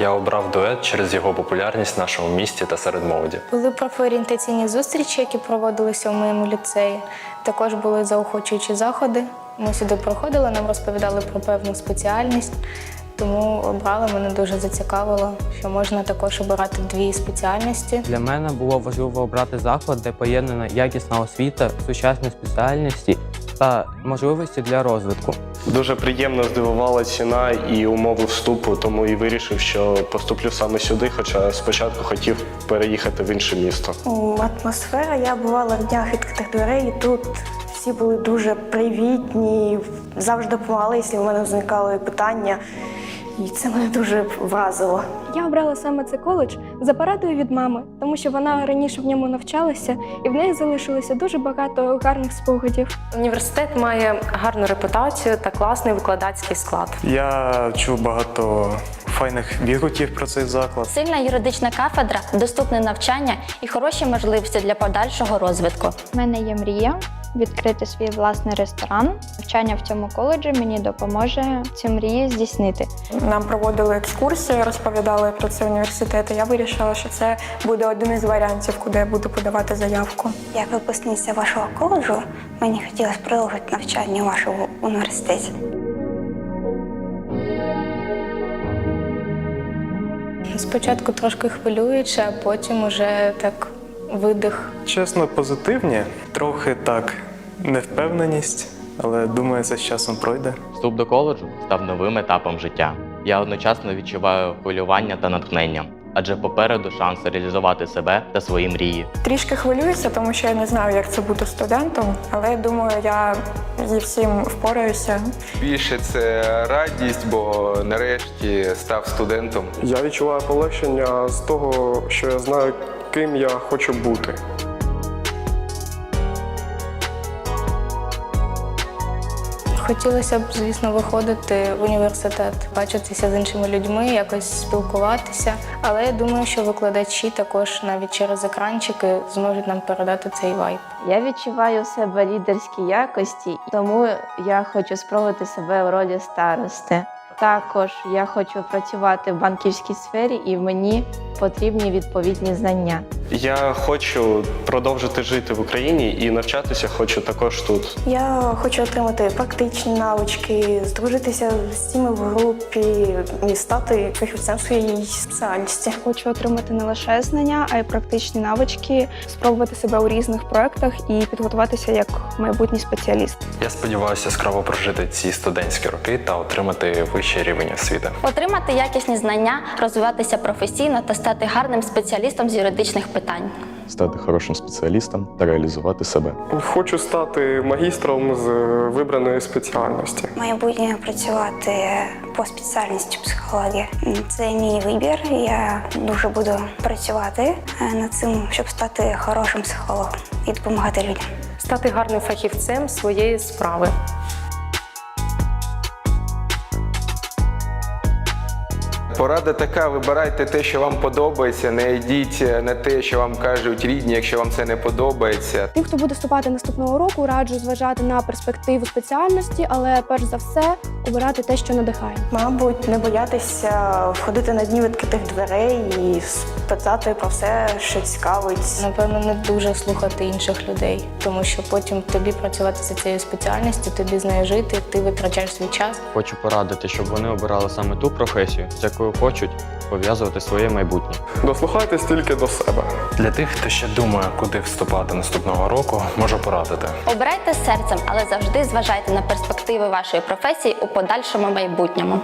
Я обрав дует через його популярність в нашому місті та серед молоді. Були профорієнтаційні зустрічі, які проводилися в моєму ліцеї. Також були заохочуючі заходи. Ми сюди приходили, нам розповідали про певну спеціальність. Тому обрали мене дуже зацікавило, що можна також обирати дві спеціальності. Для мене було важливо обрати заклад, де поєднана якісна освіта, сучасні спеціальності та можливості для розвитку. Дуже приємно здивувала ціна і умови вступу, тому і вирішив, що поступлю саме сюди, хоча спочатку хотів переїхати в інше місто. Атмосфера. Я бувала в днях відкритих дверей, і тут всі були дуже привітні, завжди допомагали, якщо в мене зникали питання. І це мене дуже вразило. Я обрала саме цей коледж за порадою від мами, тому що вона раніше в ньому навчалася, і в неї залишилося дуже багато гарних спогадів. Університет має гарну репутацію та класний викладацький склад. Я чув багато файних відгуків про цей заклад. Сильна юридична кафедра, доступне навчання і хороші можливості для подальшого розвитку. У мене є мрія відкрити свій власний ресторан. Навчання в цьому коледжі мені допоможе цю мрію здійснити. Нам проводили екскурсії, розповідали про цей університет. Я вирішила, що це буде один із варіантів, куди я буду подавати заявку. Як випускниця вашого коледжу, мені хотілося продовжити навчання у вашому університеті. Спочатку трошки хвилююче, а потім уже так видих. Чесно, позитивні, трохи так невпевненість, але думаю, це з часом пройде. Вступ до коледжу став новим етапом життя. Я одночасно відчуваю хвилювання та натхнення, адже попереду шанс реалізувати себе та свої мрії. Трішки хвилююся, тому що я не знаю, як це бути студентом, але я думаю, я зі всім впораюся. Більше це радість, бо нарешті став студентом. Я відчуваю полегшення з того, що я знаю, ким я хочу бути. Хотілося б, звісно, виходити в університет, бачитися з іншими людьми, якось спілкуватися. Але я думаю, що викладачі також навіть через екранчики зможуть нам передати цей вайб. Я відчуваю у себе лідерські якості, тому я хочу спробувати себе в ролі старости. Також я хочу працювати в банківській сфері, і мені потрібні відповідні знання. Я хочу продовжити жити в Україні і навчатися хочу також тут. Я хочу отримати практичні навички, здружитися з цими в групі і стати фахівцем своєї спеціальності. Хочу отримати не лише знання, а й практичні навички, спробувати себе у різних проєктах і підготуватися як майбутній спеціаліст. Я сподіваюся яскраво прожити ці студентські роки та отримати вищий рівень освіти. Отримати якісні знання, розвиватися професійно та стати гарним спеціалістом з юридичних питань. стати хорошим спеціалістом та реалізувати себе. Хочу стати магістром з вибраної спеціальності. Майбутнє працювати по спеціальності психологія. Це мій вибір. Я дуже буду працювати е, над цим, щоб стати хорошим психологом і допомагати людям. Стати гарним фахівцем своєї справи. Порада така: вибирайте те, що вам подобається, не йдіть на те, що вам кажуть рідні, якщо вам це не подобається. Тим, хто буде вступати наступного року, раджу зважати на перспективу спеціальності, але перш за все обирати те, що надихає. Мабуть, не боятися входити на дні відкритих дверей і спитати про все, що цікавить. Напевно, не дуже слухати інших людей, тому що потім тобі працювати за цією спеціальністю, тобі з нею жити, ти витрачаєш свій час. Хочу порадити, щоб вони обирали саме ту професію, з якою хочуть пов'язувати своє майбутнє. Дослухайтесь тільки до себе. Для тих, хто ще думає, куди вступати наступного року, можу порадити. Обирайте серцем, але завжди зважайте на перспективи вашої професії у подальшому майбутньому.